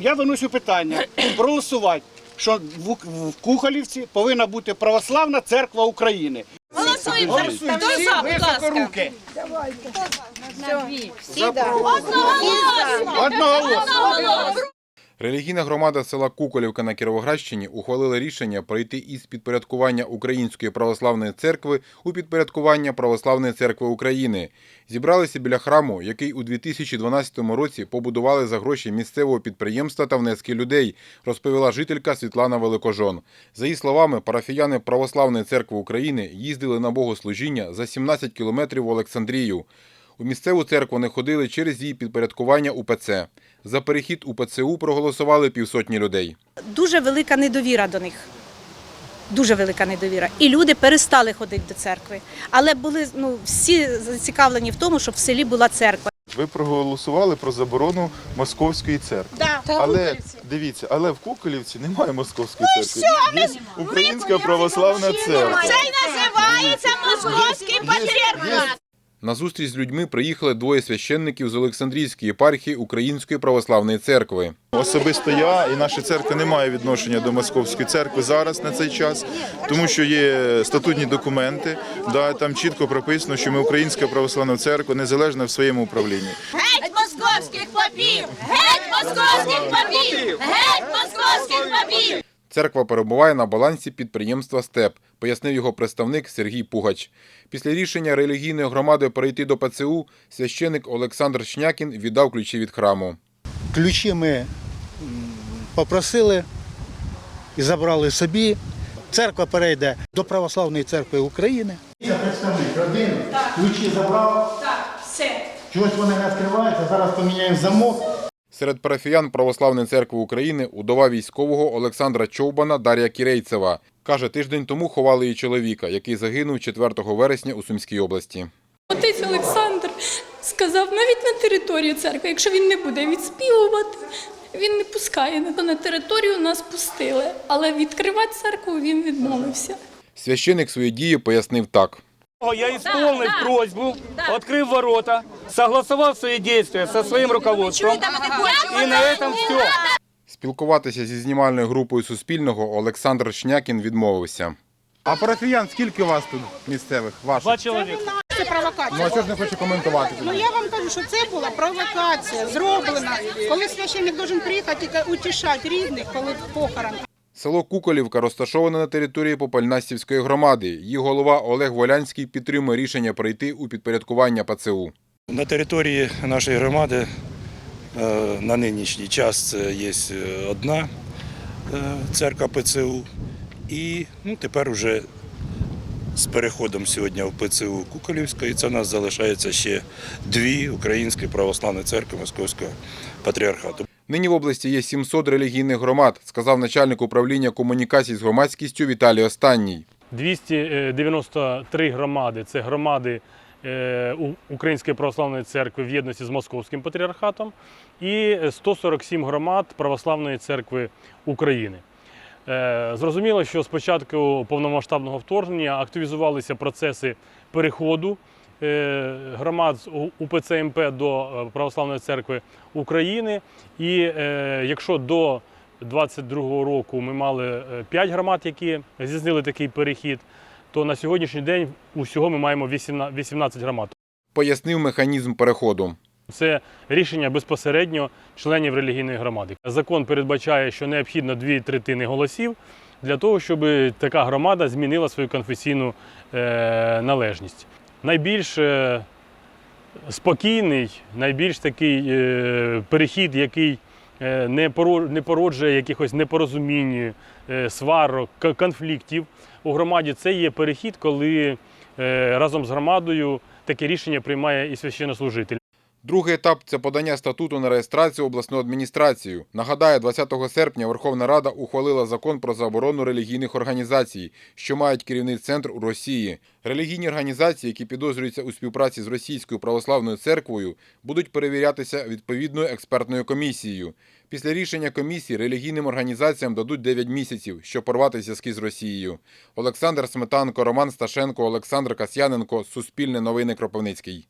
Я виношу питання проголосувати, що в кухалівці Кухолівці повинна бути православна церква України. Голосуємо. Голосуємо Хто всі за, будь ласка? високоруки. Всі Одноголосно. Одноголосно. Релігійна громада села Куколівка на Кіровоградщині ухвалила рішення перейти із підпорядкування Української православної церкви у підпорядкування Православної церкви України. Зібралися біля храму, який у 2012 році побудували за гроші місцевого підприємства та внески людей, розповіла жителька Світлана Великожон. За її словами, парафіяни Православної церкви України їздили на богослужіння за 17 кілометрів в Олександрію. У місцеву церкву не ходили через її підпорядкування УПЦ. За перехід у ПЦУ проголосували півсотні людей. дуже велика недовіра до них. Дуже велика недовіра. І люди перестали ходити до церкви. Але були ну, всі зацікавлені в тому, щоб в селі була церква. Ви проголосували про заборону московської церкви. Да. Але дивіться, але в Куколівці немає московської церкви. Є Українська православна церква. Це й називається московський патріархат. На зустріч з людьми приїхали двоє священників з Олександрійської єпархії Української православної церкви. Особисто я і наша церква не має відношення до московської церкви зараз на цей час, тому що є статутні документи, да, там чітко прописано, що ми Українська православна церква незалежна в своєму управлінні. Геть московських попів! Геть московських попів! Геть московських попів! Церква перебуває на балансі підприємства Степ, пояснив його представник Сергій Пугач. Після рішення релігійної громади перейти до ПЦУ священик Олександр Шнякін віддав ключі від храму. Ключі ми попросили і забрали собі. Церква перейде до Православної церкви України. Я представник родини, ключі забрав. Так, все. Чогось вони не відкриваються. Зараз поміняємо замок. Серед парафіян Православної церкви України удова військового Олександра Човбана Дар'я Кірейцева. Каже, тиждень тому ховали її чоловіка, який загинув 4 вересня у Сумській області. Отець Олександр сказав, навіть на територію церкви, якщо він не буде відспівувати, він не пускає на- на територію нас пустили. Але відкривати церкву він відмовився. Священик свої дії пояснив так. Я исполнил просьбу, открыв ворота, согласовал свои действия со своим руководством. И на этом все. Спілкуватися зі знімальною групою Суспільного Олександр Шнякін відмовився. А парафіян скільки у вас тут місцевих? Ваших? Два человека. Це провокація. Ну а що ж не хочу коментувати? Ну я вам кажу, що це була провокація зроблена, коли священник должен приїхати і утішати рідних, коли похорон. Село Куколівка розташоване на території Попальнастівської громади. Її голова Олег Волянський підтримує рішення перейти у підпорядкування ПЦУ. На території нашої громади е, на нинішній час це є е, одна е, церква ПЦУ. І ну, тепер уже з переходом сьогодні в ПЦУ Куколівської це в нас залишається ще дві українські православні церкви Московського патріархату. Нині в області є 700 релігійних громад, сказав начальник управління комунікацій з громадськістю Віталій Останній. 293 громади це громади Української православної церкви в єдності з Московським патріархатом і 147 громад Православної церкви України. Е, Зрозуміло, що з початку повномасштабного вторгнення активізувалися процеси переходу е, громад з УПЦ МП до е, Православної церкви України. І е, якщо до 22-го року ми мали 5 громад, які здійснили такий перехід, то на сьогоднішній день усього ми маємо 18 18 громад. Пояснив механізм переходу. Це рішення безпосередньо членів релігійної громади. Закон передбачає, що необхідно дві третини голосів для того, щоб така громада змінила свою конфесійну е, належність. Найбільш е, спокійний, найбільш такий е, перехід, який не поро- породжує якихось непорозумінь, е, сварок, конфліктів у громаді, це є перехід, коли е, разом з громадою таке рішення приймає і священнослужитель. Другий етап це подання статуту на реєстрацію обласну адміністрацію. Нагадаю, 20 серпня Верховна Рада ухвалила закон про заборону релігійних організацій, що мають керівний центр у Росії. Релігійні організації, які підозрюються у співпраці з російською православною церквою, будуть перевірятися відповідною експертною комісією. Після рішення комісії релігійним організаціям дадуть 9 місяців, щоб порвати зв'язки з Росією. Олександр Сметанко, Роман Сташенко, Олександр Касьяненко, Суспільне новини Кропивницький.